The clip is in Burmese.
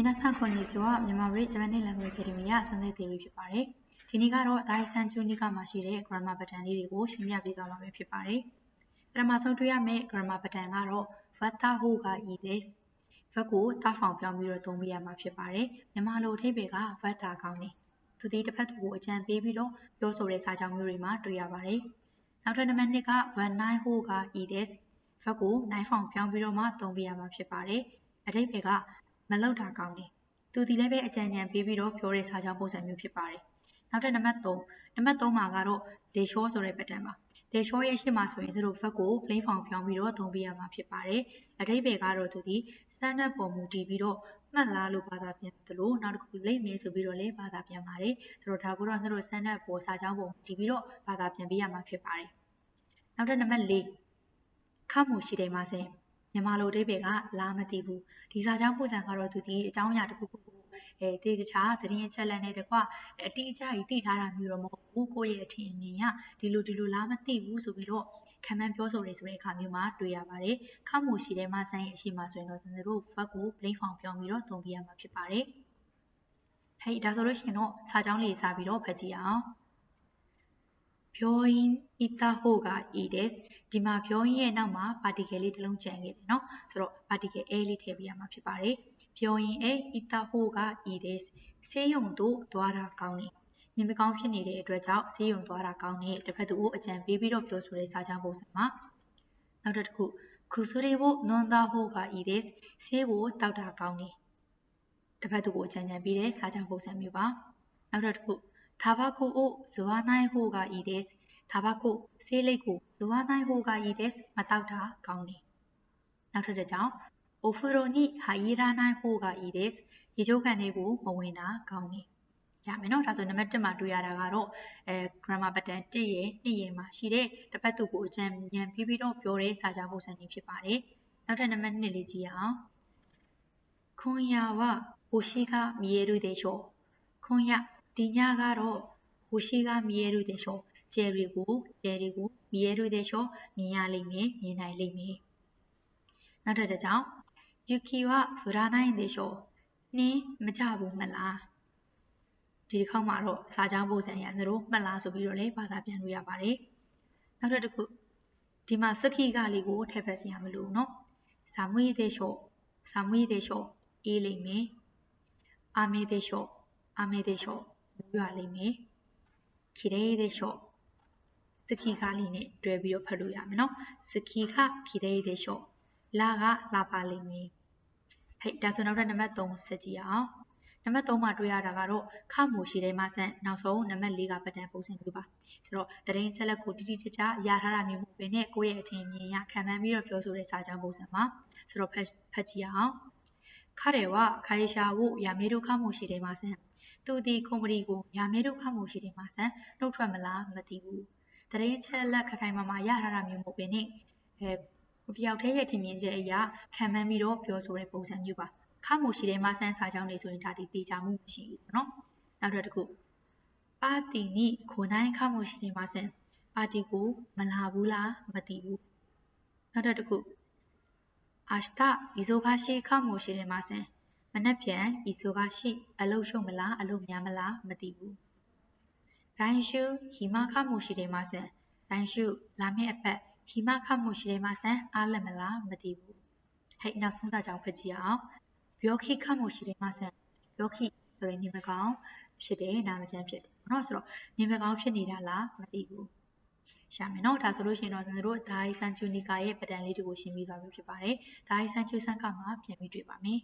မီနာဆန်ခွန်နီချူကမြန်မာပြည်ဂျပန်နဲ့ Language Academy ရစမ်းသပ် theory ဖြစ်ပါတယ်။ဒီနေ့ကတော့ဒိုင်ဆန်ချူနီကမှာရှိတဲ့ grammar pattern လေးတွေကိုရှင်းပြပေးသွားမှာဖြစ်ပါတယ်။ပထမဆုံးတွေ့ရမယ့် grammar pattern ကတော့ vatta ho ga i des ဘက်ကိုတာဖောင်ပြောင်းပြီးတော့သုံးပြရမှာဖြစ်ပါတယ်။မြန်မာလိုအထိပ္ပယ်က vatta ကောင်းတယ်။သူဒီတစ်ဖက်ကိုအကြံပေးပြီးတော့ပြောဆိုတဲ့စာကြောင်းမျိုးတွေမှာတွေ့ရပါတယ်။နောက်ထပ်နံပါတ်2က van nai ho ga i des ဘက်ကို nai ဖောင်ပြောင်းပြီးတော့မှသုံးပြရမှာဖြစ်ပါတယ်။အထိပ္ပယ်က မလောက်တာကောင်းတယ်။သူဒီလည်းပဲအကြံဉာဏ်ပေးပြီးတော့ပြောတဲ့စာကြောင်းပုံစံမျိုးဖြစ်ပါတယ်။နောက်ထပ်နံပါတ်3နံပါတ်3မှာကတော့လေရှောဆိုတဲ့ pattern ပါ။လေရှောရဲ့ရှေ့မှာဆိုရင်သူတို့ဘက်ကို plain form ပြောင်းပြီးတော့သုံးပြရမှာဖြစ်ပါတယ်။အဓိပ္ပာယ်ကတော့သူဒီ standard ပုံမူတည်ပြီးတော့မှတ်လားလို့ဘာသာပြန်တယ်လို့နောက်တစ်ခုလိမ့်မယ်ဆိုပြီးတော့လည်းဘာသာပြန်ပါတယ်။ဆိုတော့ဒါကိုတော့သူတို့ standard ပေါ်စာကြောင်းပုံတည်ပြီးတော့ဘာသာပြန်ပေးရမှာဖြစ်ပါတယ်။နောက်ထပ်နံပါတ်4ခမှုရှိတယ်မှာစင် မြန်မာလိုအဓိပ္ပာယ်ကလားမသိဘူးဒီစာကြောင်းပုံစံကတော့သူဒီအကြောင်းအရာတစ်ခုခုကိုအဲတေးတခြားသတင်းအချက်လက်နဲ့တကွအတိအကျကြီးသိထားတာမျိုးတော့မဟုတ်ဘူးကိုယ့်ရဲ့အထင်အမြင်ကဒီလိုဒီလိုလားမသိဘူးဆိုပြီးတော့ခံမှန်းပြောဆိုနေဆိုတဲ့အခါမျိုးမှာတွေ့ရပါတယ်ခမှုရှိတဲ့မှာဆိုင်အရှိမှဆိုရင်တော့ကျွန်တော်တို့ verb ကို plain form ပြောင်းပြီးတော့သုံးပြရမှာဖြစ်ပါတယ်ဟဲ့ဒါဆိုလို့ရှိရင်တော့စာကြောင်းလေးစာပြီးတော့ဖတ်ကြည့်အောင် 病院行った方がいいですဒီမှာ病院ရဲ့နောက်မှာ particle လေးတစ်လုံးကျန်ခဲ့တယ်เนาะဆိုတော့ particle a လေးထည့်ပေးရမှာဖြစ်ပါတယ်病院へ行った方がいいですဆေးရုံသို့သွားတာကောင်းတယ်မြင်မကောင်းဖြစ်နေတဲ့အတွက်ကြောင့်ဆေးရုံသွားတာကောင်းတဲ့တစ်ဖက်သူကိုအကြံပေးပြီးတော့ပြောဆိုတဲ့စာကြောင်းပုံစံမှာနောက်တစ်ခု薬を飲んだ方がいいですဆေးကိုတောက်တာကောင်းတယ်တစ်ဖက်သူကိုအကြံဉာဏ်ပေးတဲ့စာကြောင်းပုံစံမျိုးပါနောက်တစ်ခု Tabako o zuwanai ho ga i desu. Tabako ဆေးလိပ်ကို zuwanai ho ga i desu မတောက်တာကောင်းတယ်။နောက်ထပ်တစ်ကြောင် Ofuro ni hairanai ho ga i desu. ရေချိုးကန်လေးကိုမဝင်တာကောင်းတယ်။ရမယ်နော်။ဒါဆိုနံပါတ်1မှာတွေ့ရတာကတော့အဲ grammar pattern 1ရဲ့2ရဲ့မှာရှိတဲ့တပတ်သူကိုအကြံဉာဏ်ပြီးပြီးတော့ပြောတဲ့စာကြောင်းပုံစံကြီးဖြစ်ပါတယ်။နောက်ထပ်နံပါတ်2လေးကြည့်ရအောင်။ခွန်ယာဝအိုရှိကမြဲရူတဲ့ချောခွန်ယာ ဒီညကတော့ဟိုရှိကမြည်ရတဲ့ရှော့ကျယ်တွေကိုကျယ်တွေကိုမြည်ရတဲ့ရှော့မြင်ရလိမ့်မယ်မြင်နိုင်လိမ့်မယ်နောက်တစ်ကြောင်ယူကီဝဖရာနိုင်တဲ့ရှော့နင်းမကြဘူးမလားဒီတစ်ခေါက်မှာတော့စာကြောင်းပုံစံရသူတို့မှတ်လားဆိုပြီးတော့လည်းဘာသာပြန်လို့ရပါတယ်နောက်တစ်ခုဒီမှာစခိကလေးကိုထည့်ဖက်စရာမလိုဘူးเนาะစာမွေးတဲ့ရှော့စာမွေးတဲ့ရှော့အေးလိမ့်မယ်အာမေးတဲ့ရှော့အာမေးတဲ့ရှော့ ရွာလိမ့်မယ်ခီရဲတဲ့ရှော့စကီကားလေးနဲ့တွဲပြီးတော့ဖတ်လို့ရမယ်နော်စကီခခီရဲတဲ့ရှော့လာကလာပါလိမ့်မယ်ဟဲ့ဒါဆိုနောက်ထပ်နံပါတ်3ဆက်ကြည့်အောင်နံပါတ်3မှာတွေ့ရတာကတော့ခမိုရှိတဲ့မဆန်နောက်ဆုံးနံပါတ်4ကပတ်တန်ပုံစံမျိုးပါဆိုတော့တရင်ဆက်လက်ကိုတိတိကျကျရထားတာမျိုးမဟုတ်ဘဲနဲ့ကိုယ့်ရဲ့အထင်မြင်ရခံမှန်းပြီးတော့ပြောဆိုတဲ့စာကြောင်းပုံစံပါဆိုတော့ဖတ်ဖတ်ကြည့်အောင်ခရဲဝခိုင်ရှာဝရမေတို့ခမိုရှိတဲ့မဆန် သူသည်ကုမ္ပဏီကိုညာမဲဒုက္ခမှုရှိတယ်မှာဆန်နှုတ်ထွက်မလားမသိဘူးတရင်ချက်လက်ခခိုင်မာမာရထားတာမျိုးမဟုတ်ပင်နဲ့အဲတယောက်တည်းရဲ့ထင်မြင်ချက်အရာခံမှန်းပြီးတော့ပြောဆိုတဲ့ပုံစံမျိုးပါခမှုရှိတယ်မှာဆန်စာကြောင်းနေဆိုရင်ဒါဒီတေချာမှုရှိဘူးပေါ့နော်နောက်တစ်ခုပါတီနိခုန်တိုင်းခမှုရှိတယ်မှာဆန်ပါတီကိုမလာဘူးလားမသိဘူးနောက်တစ်ခု明日、溝橋かもしれません。 မနက်ဖြန်ဤဆိုကရှိအလုရှုံမလားအလုများမလားမသိဘူးရိုင်းရှုဟီမခမှုရှိတယ်မဆန်ရိုင်းရှုလာမယ့်အပတ်ဟီမခမှုရှိတယ်မဆန်အားလည်းမလားမသိဘူးဟဲ့နောက်ဆုံးစာကြောင်းဖတ်ကြည့်အောင်ယောခိခမှုရှိတယ်မဆန်ယောခိဆိုရင်နေမကောင်းဖြစ်တယ်နာမကျန်းဖြစ်တယ်เนาะဆိုတော့နေမကောင်းဖြစ်နေတာလားမသိဘူးရှာမယ်เนาะဒါဆိုလို့ရှိရင်တော့ကျွန်တော်တို့ဒိုင်ဆန်ချူနီကာရဲ့ပဒံလေးတွေကိုရှင်းပြီးသွားပြီဖြစ်ပါတယ်ဒိုင်ဆန်ချူဆန်ကမှာပြန်ပြီးတွေ့ပါမယ်